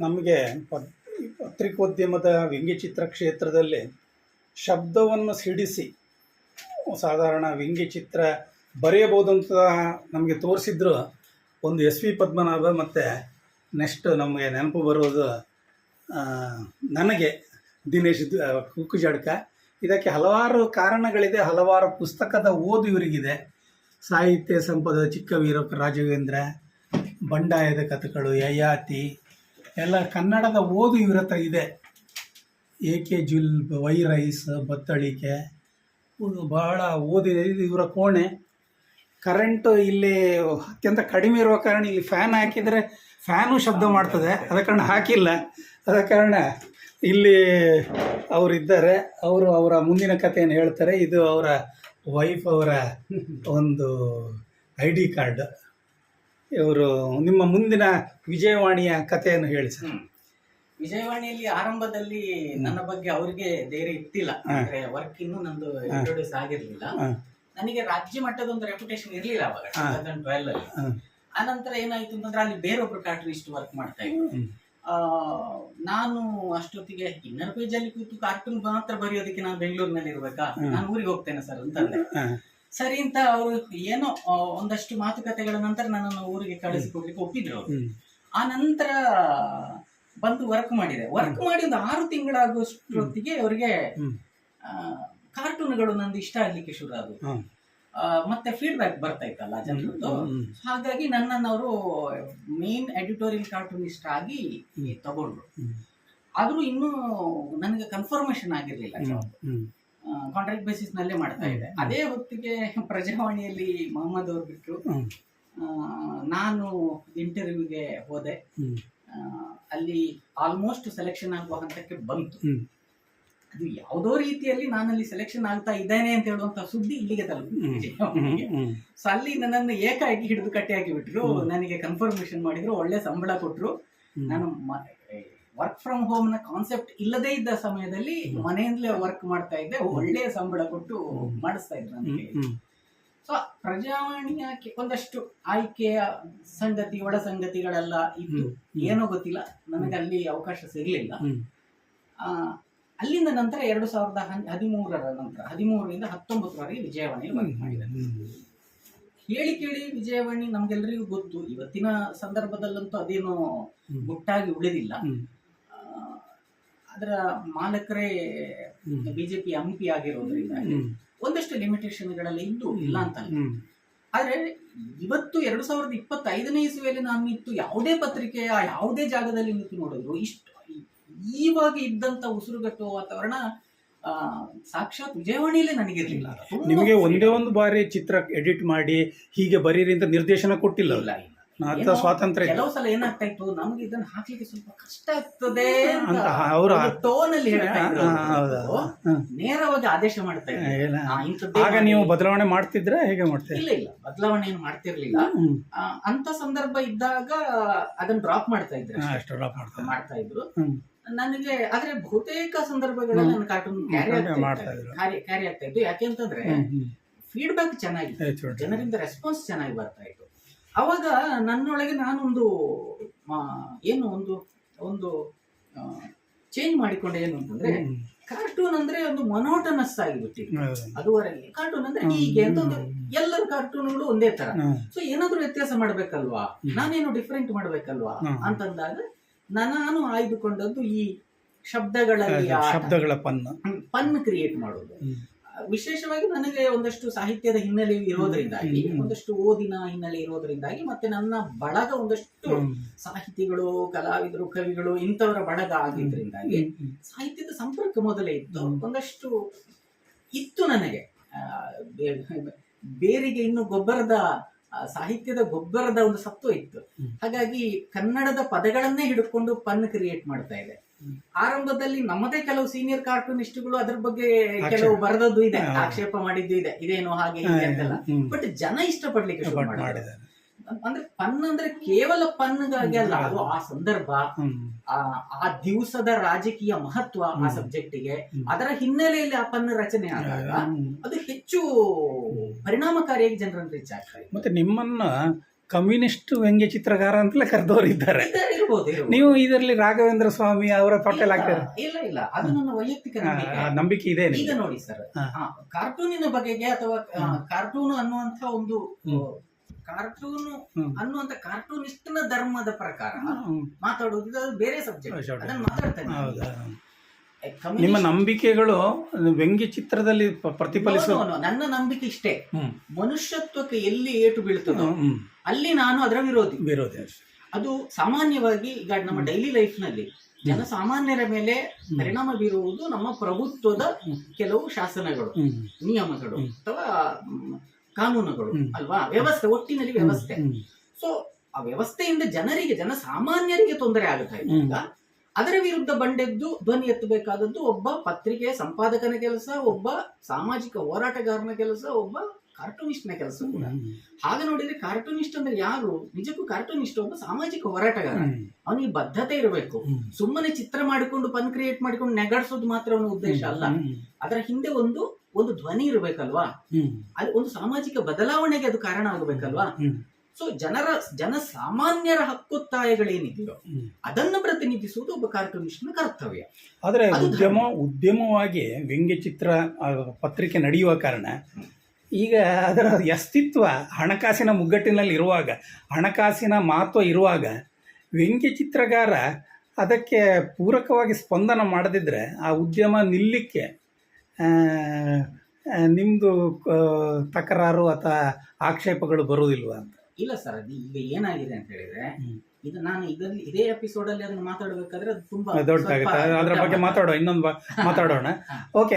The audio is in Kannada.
ನಮಗೆ ಪತ್- ಪತ್ರಿಕೋದ್ಯಮದ ವ್ಯಂಗ್ಯಚಿತ್ರ ಕ್ಷೇತ್ರದಲ್ಲಿ ಶಬ್ದವನ್ನು ಸಿಡಿಸಿ ಸಾಧಾರಣ ವ್ಯಂಗ್ಯಚಿತ್ರ ಬರೆಯಬಹುದು ಅಂತ ನಮಗೆ ತೋರಿಸಿದ್ರು ಒಂದು ಎಸ್ ವಿ ಪದ್ಮನಾಭ ಮತ್ತು ನೆಕ್ಸ್ಟ್ ನಮಗೆ ನೆನಪು ಬರೋದು ನನಗೆ ದಿನೇಶ್ ಕುಕ್ಕುಜಡ್ಕ ಇದಕ್ಕೆ ಹಲವಾರು ಕಾರಣಗಳಿದೆ, ಹಲವಾರು ಪುಸ್ತಕದ ಓದು ಇವರಿಗಿದೆ. ಸಾಹಿತ್ಯ ಸಂಪದ ಚಿಕ್ಕ ವೀರಕ ರಾಜವೇಂದ್ರ ಬಂಡಾಯದ ಕಥೆಗಳು ಯಯಾತಿ ಎಲ್ಲ ಕನ್ನಡದ ಓದು ಇವ್ರ ಹತ್ರ ಇದೆ. ಎ ಕೆ ಜುಲ್, ವೈ ರೈಸ್, ಬತ್ತಳಿಕೆ ಬಹಳ ಓದಿದೆ. ಇದು ಇವರ ಕೋಣೆ. ಕರೆಂಟು ಇಲ್ಲಿ ಅತ್ಯಂತ ಕಡಿಮೆ ಇರುವ ಕಾರಣ ಇಲ್ಲಿ ಫ್ಯಾನ್ ಹಾಕಿದರೆ ಫ್ಯಾನು ಶಬ್ದ ಮಾಡ್ತದೆ. ಅದ ಕಾರಣ ಹಾಕಿಲ್ಲ. ಅದ ಕಾರಣ ಇಲ್ಲಿ ಅವರಿದ್ದಾರೆ ಅವರು ಅವರ ಮುಂದಿನ ಕಥೆಯನ್ನು ಹೇಳ್ತಾರೆ. ಇದು ಅವರ ವೈಫ್ ಅವರ ಒಂದು ಐ ಡಿ ಕಾರ್ಡ್ ಇವರು ನಿಮ್ಮ ಮುಂದಿನ ವಿಜಯವಾಣಿಯ ಕಥೆಯನ್ನು ಹೇಳಿ ಸರ್. ವಿಜಯವಾಣಿಯಲ್ಲಿ ಆರಂಭದಲ್ಲಿ ನನ್ನ ಬಗ್ಗೆ ಅವರಿಗೆ ಧೈರ್ಯ ಇತ್ತಿಲ್ಲ ಅಂದ್ರೆ ವರ್ಕ್ ಇನ್ನೂ ನಂದು ಇಂಟ್ರೊಡ್ಯೂಸ್ ಆಗಿರ್ಲಿಲ್ಲ. ನನಗೆ ರಾಜ್ಯ ಮಟ್ಟದ ಒಂದು ರೆಪ್ಯುಟೇಷನ್ ಇರ್ಲಿಲ್ಲ ಅವಾಗ ಟೂ ತೌಸಂಡ್ ಟ್ವೆಲ್ ಅಲ್ಲಿ. ಆನಂತರ ಏನಾಯ್ತು ಅಂತಂದ್ರೆ ಅಲ್ಲಿ ಬೇರೊಬ್ರು ಕಾರ್ಟೂನಿಸ್ಟ್ ವರ್ಕ್ ಮಾಡ್ತಾ ಇದ್ರು. ಆ, ನಾನು ಅಷ್ಟೊತ್ತಿಗೆ ಇನ್ನರ್ ಪೇಜ್ ಅಲ್ಲಿ ಕೂತು ಕಾರ್ಟೂನ್ ಮಾತ್ರ ಬರೆಯೋದಕ್ಕೆ ನಾನು ಬೆಂಗಳೂರಿನಲ್ಲಿ ಇರ್ಬೇಕಾ? ನಾನು ಊರಿಗೆ ಹೋಗ್ತೇನೆ ಸರ್ ಅಂತಂದೆ. ಸರಿ ಅಂತ ಅವರು ಏನೋ ಒಂದಷ್ಟು ಮಾತುಕತೆಗಳ ನಂತರ ನನ್ನನ್ನು ಊರಿಗೆ ಕಳಿಸಿಕೊಡ್ಲಿಕ್ಕೆ ಒಪ್ಪಿದ್ರು ಅವ್ರು. ಆ ನಂತರ ಬಂದು ವರ್ಕ್ ಮಾಡಿದೆ. ವರ್ಕ್ ಮಾಡಿ ಒಂದು ಆರು ತಿಂಗಳಾಗುವಷ್ಟೊತ್ತಿಗೆ ಅವರಿಗೆ ಕಾರ್ಟೂನ್ಗಳು ನಂದು ಇಷ್ಟ ಆಗ್ಲಿಕ್ಕೆ ಶುರು ಆದವು. ಮತ್ತೆ ಫೀಡ್ಬ್ಯಾಕ್ ಬರ್ತಾ ಇತ್ತಲ್ಲ ಜನರದ್ದು. ಹಾಗಾಗಿ ನನ್ನನ್ನು ಅವರು ಮೇನ್ ಎಡಿಟೋರಿಯಲ್ ಕಾರ್ಟೂನಿಸ್ಟ್ ಆಗಿ ತಗೊಂಡ್ರು. ಆದ್ರೂ ಇನ್ನೂ ನನಗೆ ಕನ್ಫರ್ಮೇಶನ್ ಆಗಿರ್ಲಿಲ್ಲ ಕಾಂಟ್ರಾಕ್ಟ್ ಬೇಸಿಸ್ ನಲ್ಲೇ ಮಾಡ್ತಾ ಇದೆ. ಅದೇ ಹೊತ್ತಿಗೆ ಪ್ರಜಾವಾಣಿಯಲ್ಲಿ ಮೊಹಮ್ಮದ್ ಅವ್ರು ಬಿಟ್ಟರು ನಾನು ಇಂಟರ್ವ್ಯೂಗೆ ಹೋದೆ. ಅಲ್ಲಿ ಆಲ್ಮೋಸ್ಟ್ ಸೆಲೆಕ್ಷನ್ ಆಗುವ ಹಂತಕ್ಕೆ ಬಂತು. ಅದು ಯಾವುದೋ ರೀತಿಯಲ್ಲಿ ನಾನಲ್ಲಿ ಸೆಲೆಕ್ಷನ್ ಆಗ್ತಾ ಇದ್ದೇನೆ ಅಂತ ಹೇಳುವಂತ ಸುದ್ದಿ ಇಲ್ಲಿಗೆ ತಲುಪಿದೆ ಹ್ಞೂ ಸೊ ಅಲ್ಲಿ ನನ್ನನ್ನು ಏಕಾಏಕಿ ಹಿಡಿದು ಕಟ್ಟಿ ಹಾಕಿ ಬಿಟ್ರು ನನಗೆ ಕನ್ಫರ್ಮೇಶನ್ ಮಾಡಿದ್ರು. ಒಳ್ಳೆ ಸಂಬಳ ಕೊಟ್ರು. ನಾನು ವರ್ಕ್ ಫ್ರಮ್ ಹೋಮ್ನ ಕಾನ್ಸೆಪ್ಟ್ ಇಲ್ಲದೇ ಇದ್ದ ಸಮಯದಲ್ಲಿ ಮನೆಯಿಂದಲೇ ವರ್ಕ್ ಮಾಡ್ತಾ ಇದ್ದೆ ಒಳ್ಳೆಯ ಸಂಬಳ ಕೊಟ್ಟು ಮಾಡಿಸ್ತಾ ಇದ್ರು ನನಗೆ. ಸೊ ಪ್ರಜಾವಾಣಿಯ ಒಂದಷ್ಟು ಆಯ್ಕೆಯ ಸಂಗತಿ ಒಳ ಸಂಗತಿಗಳೆಲ್ಲ ಇತ್ತು. ಏನೋ ಗೊತ್ತಿಲ್ಲ. ನನಗೆ ಅಲ್ಲಿ ಅವಕಾಶ ಸಿಗಲಿಲ್ಲ. ಅಲ್ಲಿಂದ ನಂತರ ಎರಡು ಸಾವಿರದ ಹದಿಮೂರರ ನಂತರ ಹದಿಮೂರರಿಂದ ಹತ್ತೊಂಬತ್ತರವರೆಗೆ ವಿಜಯವಾಣಿಯಲ್ಲಿ ವರ್ಕ್ ಮಾಡಿದೆ. ಹೇಳಿ ಕೇಳಿ ವಿಜಯವಾಣಿ ನಮ್ಗೆಲ್ಲರಿಗೂ ಗೊತ್ತು. ಇವತ್ತಿನ ಸಂದರ್ಭದಲ್ಲಂತೂ ಅದೇನು ಗುಟ್ಟಾಗಿ ಉಳಿದಿಲ್ಲ. ಅದರ ಮಾಲಕರೇ. ಬಿಜೆಪಿ ಎಂ ಪಿ ಆಗಿರೋದ್ರಿಂದ ಒಂದಷ್ಟು ಲಿಮಿಟೇಷನ್ಗಳೆಲ್ಲ ಇದ್ದು ಇಲ್ಲ ಅಂತ ಆದರೆ ಇವತ್ತು ಎರಡು ಸಾವಿರದ ಇಪ್ಪತ್ತೈದನೇ ಇಸುವಲ್ಲಿ ನಾನು ನಿಂತು ಯಾವುದೇ ಪತ್ರಿಕೆಯ ಯಾವುದೇ ಜಾಗದಲ್ಲಿ ನಿಂತು ನೋಡಿದ್ರು ಇಷ್ಟು ಈವಾಗ ಇದ್ದಂತ ಉಸಿರುಗಟ್ಟುವ ವಾತಾವರಣ ಸಾಕ್ಷಾತ್ ವಿಜಯವಾಣಿಯಲ್ಲೇ ನನಗಿರ್ಲಿಲ್ಲ. ನಿಮಗೆ ಒಂದೇ ಒಂದು ಬಾರಿ ಚಿತ್ರ ಎಡಿಟ್ ಮಾಡಿ ಹೀಗೆ ಬರೀರಿ ಅಂತ ನಿರ್ದೇಶನ ಕೊಟ್ಟಿಲ್ಲ. ಅಂತ ಸ್ವಾತಂತ್ರ್ಯ. ಕೆಲವು ಸಲ ಏನಾಗ್ತಾ ಇತ್ತು ನಮ್ಗೆ ಇದನ್ನ ಹಾಕ್ಲಿಕ್ಕೆ ಸ್ವಲ್ಪ ಕಷ್ಟ ಆಗ್ತದೆ ಅಂತ ಅವರು ಟೋನ್ ಅಲ್ಲಿ? ನೇರವಾಗಿ ಆದೇಶ ಮಾಡ್ತಾ? ಆ, ಆಗ ನೀವು ಬದಲಾವಣೆ ಮಾಡ್ತಿದ್ರೆ ಹೇಗೆ ಮಾಡ್ತಾ ಇಲ್ಲ ಇಲ್ಲ. ಬದಲಾವಣೆ ಏನು ಮಾಡ್ತಿರ್ಲಿಲ್ಲ. ಅಂತ ಸಂದರ್ಭ ಇದ್ದಾಗ ಅದನ್ನ ಡ್ರಾಪ್ ಮಾಡ್ತಾ ಇದ್ರು ಅಷ್ಟೇ. ಡ್ರಾಪ್ ಮಾಡ್ತಾ ಮಾಡ್ತಾ ಇದ್ರು. ನನಗೆ ಆದ್ರೆ ಬಹುತೇಕ ಸಂದರ್ಭಗಳಲ್ಲಿ ನನ್ನ ಕಾರ್ಟೂನ್ ಕ್ಯಾರಿ ಆಗ್ತಾ ಮಾಡ್ತಾ ಇತ್ತು. ಇದ್ರು. ಕ್ಯಾರಿ- ಕ್ಯಾರಿ ಆಗ್ತಾ ಇತ್ತು. ಯಾಕೆ ಅಂತಂದ್ರೆ ಹ್ಮ್, ಹ್ಮ್. ಫೀಡ್ಬ್ಯಾಕ್ ಚೆನ್ನಾಗಿತ್ತು. ಜನರಿಂದ ರೆಸ್ಪಾನ್ಸ್ ಚೆನ್ನಾಗಿ ಬರ್ತಾ ಇತ್ತು. ಅವಾಗ ನನ್ನೊಳಗೆ ನಾನೊಂದು ಏನು ಒಂದು ಒಂದು ಚೇಂಜ್ ಮಾಡಿಕೊಂಡೆ ಏನು ಅಂತಂದ್ರೆ ಕಾರ್ಟೂನ್ ಅಂದ್ರೆ ಒಂದು ಮನೋಟನಸ್ ಆಗಿಬಿಟ್ಟಿದೆ. ಅದುವರೆಗೆ. ಕಾರ್ಟೂನ್ ಅಂದ್ರೆ ಹೀಗೆ ಅಂತ ಒಂದು ಎಲ್ಲರ ಕಾರ್ಟೂನ್ಗಳು ಒಂದೇ ತರ. ಸೊ ಏನಾದ್ರೂ ವ್ಯತ್ಯಾಸ ಮಾಡ್ಬೇಕಲ್ವಾ? ನಾನೇನು ಡಿಫ್ರೆಂಟ್ ಮಾಡ್ಬೇಕಲ್ವಾ. ಅಂತಂದಾಗ ನಾನು ಆಯ್ದುಕೊಂಡದ್ದು ಈ ಶಬ್ದಗಳಲ್ಲಿ. ಶಬ್ದಗಳ ಪನ್ನ. ಪನ್ ಕ್ರಿಯೇಟ್ ಮಾಡೋದು. ವಿಶೇಷವಾಗಿ ನನಗೆ ಒಂದಷ್ಟು ಸಾಹಿತ್ಯದ ಹಿನ್ನೆಲೆ ಇರೋದ್ರಿಂದಾಗಿ ಒಂದಷ್ಟು ಓದಿನ ಹಿನ್ನೆಲೆ ಇರೋದ್ರಿಂದಾಗಿ ಮತ್ತೆ ನನ್ನ ಬಳಗ ಒಂದಷ್ಟು. ಸಾಹಿತಿಗಳು ಕಲಾವಿದರು ಕವಿಗಳು ಇಂಥವರ ಬಳಗ ಆಗಿದ್ರಿಂದಾಗಿ ಸಾಹಿತ್ಯದ ಸಂಪರ್ಕ ಮೊದಲೇ ಇತ್ತು. ಒಂದಷ್ಟು ಇತ್ತು ನನಗೆ. ಆ, ಬೇರಿಗೆ ಇನ್ನು ಗೊಬ್ಬರದ ಸಾಹಿತ್ಯದ ಗೊಬ್ಬರದ ಒಂದು ಸತ್ವ ಇತ್ತು. ಹಾಗಾಗಿ ಕನ್ನಡದ ಪದಗಳನ್ನೇ ಹಿಡ್ಕೊಂಡು ಪನ್ ಕ್ರಿಯೇಟ್ ಮಾಡ್ತಾ ಇದೆ. ಆರಂಭದಲ್ಲಿ ನಮ್ಮದೇ ಕೆಲವು ಸೀನಿಯರ್ ಕಾರ್ಟೂನಿಸ್ಟ್ಗಳು ಅದ್ರ ಬಗ್ಗೆ ಕೆಲವು ಬರೆದದ್ದು ಇದೆ ಆಕ್ಷೇಪ ಮಾಡಿದ್ದು ಇದೆ. ಇದೇನು ಹಾಗೆ ಅಂತೆಲ್ಲ. ಬಟ್ ಜನ ಇಷ್ಟಪಡ್ಲಿಕ್ಕೆ ಶುರು. ಮಾಡಿದ್ದಾರೆ. ಅಂದ್ರೆ ಪನ್ ಅಂದ್ರೆ ಕೇವಲ ಪನ್ಗಾಗಿ ಅಲ್ಲ ಅದು ಆ ಸಂದರ್ಭ ಆ ಆ ದಿವಸದ ರಾಜಕೀಯ ಮಹತ್ವ ಆ ಸಬ್ಜೆಕ್ಟ್ ಸಬ್ಜೆಕ್ಟಿಗೆ ಅದರ ಹಿನ್ನೆಲೆಯಲ್ಲಿ ಆ ಪನ್ ರಚನೆ ಆದಾಗ ಅದು ಹೆಚ್ಚು ಪರಿಣಾಮಕಾರಿಯಾಗಿ ಜನರನ್ನು ರೀಚ್ ಆಗ್ತಾ ಇದೆ. ಮತ್ತೆ ನಿಮ್ಮನ್ನ ಕಮ್ಯುನಿಸ್ಟ್ ವ್ಯಂಗ್ಯ ಚಿತ್ರಕಾರ ಅಂತಲೇ ಕರೆದವರು ಇದ್ದಾರೆ. ನೀವು ಇದರಲ್ಲಿ ರಾಘವೇಂದ್ರ ಸ್ವಾಮಿ ಅವರ ತೊಟ್ಟೆಲ್ ಹಾಕ್ತಾರೆ ಇಲ್ಲ ಇಲ್ಲ. ಅದು ನನ್ನ ವೈಯಕ್ತಿಕ ನಂಬಿಕೆ. ಇದೆ ಈಗ ನೋಡಿ ಸರ್. ಕಾರ್ಟೂನಿನ ಬಗೆಗೆ ಅಥವಾ ಕಾರ್ಟೂನ್ ಅನ್ನುವಂತ ಒಂದು. ಕಾರ್ಟೂನ್ ಅನ್ನುವಂತ ಕಾರ್ಟೂನಿಸ್ಟ್ನ ಧರ್ಮದ ಪ್ರಕಾರ. ಮಾತಾಡುವುದು ಬೇರೆ ಸಬ್ಜೆಕ್ಟ್. ಅದನ್ನ ಮಾತಾಡ್ತೇನೆ ನಿಮ್ಮ ನಂಬಿಕೆಗಳು ವ್ಯಂಗ್ಯ ಚಿತ್ರದಲ್ಲಿ ಪ್ರತಿಫಲಿಸುವ. ನನ್ನ ನಂಬಿಕೆ ಇಷ್ಟೇ. ಮನುಷ್ಯತ್ವಕ್ಕೆ ಎಲ್ಲಿ ಏಟು ಬೀಳ್ತದೋ ಅಲ್ಲಿ ನಾನು ಅದರ ವಿರೋಧಿ. ವಿರೋಧಿ ಅದು ಸಾಮಾನ್ಯವಾಗಿ ಈಗ ನಮ್ಮ ಡೈಲಿ ಲೈಫ್ನಲ್ಲಿ ಜನಸಾಮಾನ್ಯರ ಮೇಲೆ ಪರಿಣಾಮ ಬೀರುವುದು ನಮ್ಮ ಪ್ರಭುತ್ವದ ಕೆಲವು ಶಾಸನಗಳು ನಿಯಮಗಳು ಅಥವಾ ಕಾನೂನುಗಳು ಅಲ್ವಾ? ವ್ಯವಸ್ಥೆ ಒಟ್ಟಿನಲ್ಲಿ ವ್ಯವಸ್ಥೆ. ಸೊ ಆ ವ್ಯವಸ್ಥೆಯಿಂದ ಜನರಿಗೆ ಜನಸಾಮಾನ್ಯರಿಗೆ ತೊಂದರೆ ಆಗುತ್ತಾ ಅದರ ವಿರುದ್ಧ ಬಂಡೆದ್ದು ಧ್ವನಿ ಎತ್ತಬೇಕಾದದ್ದು ಒಬ್ಬ ಪತ್ರಿಕೆಯ ಸಂಪಾದಕನ ಕೆಲಸ ಒಬ್ಬ ಸಾಮಾಜಿಕ ಹೋರಾಟಗಾರನ ಕೆಲಸ ಒಬ್ಬ ಕಾರ್ಟೂನಿಸ್ಟ್ನ ಕೆಲಸ ಕೂಡ. ಹಾಗೆ ನೋಡಿದ್ರೆ ಕಾರ್ಟೂನಿಸ್ಟ್ ಅಂದ್ರೆ ಯಾರು? ನಿಜಕ್ಕೂ ಕಾರ್ಟೂನಿಸ್ಟ್ ಒಬ್ಬ ಸಾಮಾಜಿಕ ಹೋರಾಟಗಾರ. ಅವನಿಗೆ ಬದ್ಧತೆ ಇರಬೇಕು. ಸುಮ್ಮನೆ ಚಿತ್ರ ಮಾಡಿಕೊಂಡು ಪನ್ ಕ್ರಿಯೇಟ್ ಮಾಡಿಕೊಂಡು ನೆಗಡಿಸೋದು ಮಾತ್ರ ಅವನ ಉದ್ದೇಶ ಅಲ್ಲ. ಅದರ ಹಿಂದೆ ಒಂದು ಒಂದು ಧ್ವನಿ ಇರಬೇಕಲ್ವಾ? ಅಲ್ಲಿ ಅದು ಒಂದು ಸಾಮಾಜಿಕ ಬದಲಾವಣೆಗೆ ಅದು ಕಾರಣ ಆಗಬೇಕಲ್ವಾ. ಸೊ ಜನರ ಜನಸಾಮಾನ್ಯರ ಹಕ್ಕೊತ್ತಾಯಗಳೇನಿದೆಯೋ. ಅದನ್ನು ಪ್ರತಿನಿಧಿಸುವುದು ಒಬ್ಬ ಕಾರ್ಟೂನಿಸ್ಟ್ನ ಕರ್ತವ್ಯ. ಆದರೆ ಉದ್ಯಮ ಉದ್ಯಮವಾಗಿ ವ್ಯಂಗ್ಯಚಿತ್ರ ಪತ್ರಿಕೆ ನಡೆಯುವ ಕಾರಣ ಈಗ ಅದರ ಅಸ್ತಿತ್ವ ಹಣಕಾಸಿನ ಮುಗ್ಗಟ್ಟಿನಲ್ಲಿ ಇರುವಾಗ ಹಣಕಾಸಿನ ಮಹತ್ವ ಇರುವಾಗ ವ್ಯಂಗ್ಯಚಿತ್ರಗಾರ ಅದಕ್ಕೆ ಪೂರಕವಾಗಿ ಸ್ಪಂದನ ಮಾಡದಿದ್ದರೆ ಆ ಉದ್ಯಮ ನಿಲ್ಲಕ್ಕೆ ನಿಮ್ಮದು ತಕರಾರು ಅಥವಾ ಆಕ್ಷೇಪಗಳು ಬರುವುದಿಲ್ವಾ ಅಂತ. ಇಲ್ಲ ಸರ್ ಅದು ಈಗ ಏನಾಗಿದೆ ಅಂತ ಹೇಳಿದ್ರೆ ಇದು ನಾನು ಇದರಲ್ಲಿ ಇದೇ ಎಪಿಸೋಡ್ ಅಲ್ಲಿ ಅದನ್ನು ಮಾತಾಡಬೇಕಾದ್ರೆ ಅದು ತುಂಬಾ ಸ್ವಲ್ಪ ಅದರ ಬಗ್ಗೆ ಮಾತಾಡೋ ಇನ್ನೊಂದು ಮಾತಾಡೋಣ. ಓಕೆ